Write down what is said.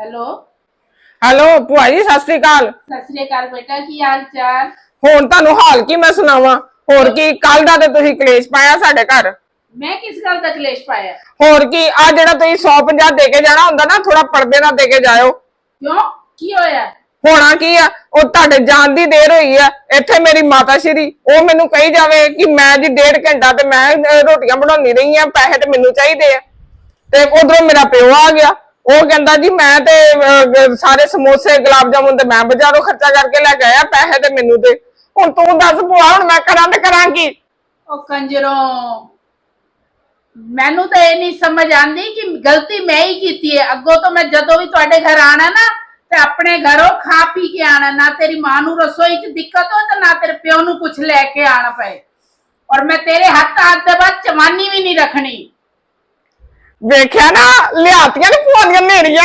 Hello. Hello ਭੂਆ ਜੀ ਸਤਿ ਸ੍ਰੀ ਅਕਾਲ। ਸਤਿ ਸ੍ਰੀ ਅਕਾਲ ਬੇਟਾ ਕੀ ਹਾਲ ਚਾਲ? ਹੁਣ ਤੁਹਾਨੂੰ ਹਾਲ ਕੀ ਮੈਂ ਸੁਣਾਵਾਂ? ਹੋਰ ਕੀ ਕੱਲ ਦਾ ਤੇ ਤੁਸੀਂ ਕਲੇਸ਼ ਪਾਇਆ ਸਾਡੇ ਘਰ? ਮੈਂ ਕਿਸ ਗੱਲ ਦਾ ਕਲੇਸ਼ ਪਾਇਆ? ਹੋਰ ਕੀ ਆ ਜਿਹੜਾ ਤੁਸੀਂ 150 ਦੇ ਕੇ ਜਾਣਾ ਹੁੰਦਾ ਨਾ ਥੋੜਾ ਪਰਦੇ ਨਾਲ ਦੇ ਕੇ ਜਾਇਓ। ਕਿਉਂ? ਕੀ ਹੋਇਆ? ਹੋਣਾ ਕੀ ਆ? ਉਹ ਤੁਹਾਡੇ ਜਾਣ ਦੀ ਦੇਰ ਹੋਈ ਆ। ਇੱਥੇ ਮੇਰੀ ਮਾਤਾ ਸ਼੍ਰੀ ਉਹ ਮੈਨੂੰ ਕਹੀ ਜਾਵੇ ਕਿ ਮੈਂ ਜੀ ਡੇਢ ਘੰਟਾ ਤੇ ਮੈਂ ਅਹ, ਰੋਟੀਆਂ ਬਣਾਉਣੀ ਰਹੀ ਆ ਪੈਸੇ ਤੇ ਮੈਨੂੰ ਚਾਹੀਦੇ ਆ। ਤੇ ਉਧਰੋਂ ਮੇਰਾ ਪਿਓ ਆ ਗਿਆ। ਉਹ ਕਹਿੰਦਾ ਜੀ ਮੈਂ ਤੇ ਅਹ, ਸਾਰੇ ਸਮੋਸੇ ਗੁਲਾਬ ਜਾਮੁਨ ਤੇ ਮੈਂ ਬਾਜ਼ਾਰੋਂ ਖਰਚਾ ਕਰਕੇ ਲੈ ਕੇ ਆਇਆ ਪੈਸੇ ਤੇ ਮੈਨੂੰ ਦੇ। ਹੁਣ ਤੂੰ ਦੱਸ ਭੂਆ ਹੁਣ ਮੈਂ ਕਰਾਂ ਤੇ ਕਰਾਂ ਕੀ ਉਹ ਕੰਜਰੋਂ ਮੈਨੂੰ ਤਾਂ ਇਹ ਨਹੀਂ ਸਮਝ ਆਂਦੀ ਕਿ ਗਲਤੀ ਮੈਂ ਹੀ ਕੀਤੀ ਹੈ। ਅੱਗੋਂ ਤੋਂ ਮੈਂ ਜਦੋਂ ਵੀ ਤੁਹਾਡੇ ਘਰ ਆਣਾ ਨਾ ਤੇ ਆਪਣੇ ਘਰੋਂ ਖਾ ਪੀ ਕੇ ਆਣਾ ਨਾ ਤੇਰੀ ਮਾਂ ਨੂੰ ਰਸੋਈ 'ਚ ਦਿੱਕਤ ਹੋ ਤੇ ਨਾ ਤੇਰੇ ਪਿਓ ਨੂੰ ਕੁਝ ਲੈ ਕੇ ਆਣਾ ਪਏ। ਔਰ ਮੈਂ ਤੇਰੇ ਹੱਥ ਹੱਥ ਦੇ ਬਾਅਦ ਚਵਾਨੀ ਵੀ ਨਹੀਂ ਰੱਖਣੀ। ਵੇਖਿਆ ਨਾ ਲਿਆਤੀਆਂ ਨੇ ਭੂਆ ਮੇਰੀਆਂ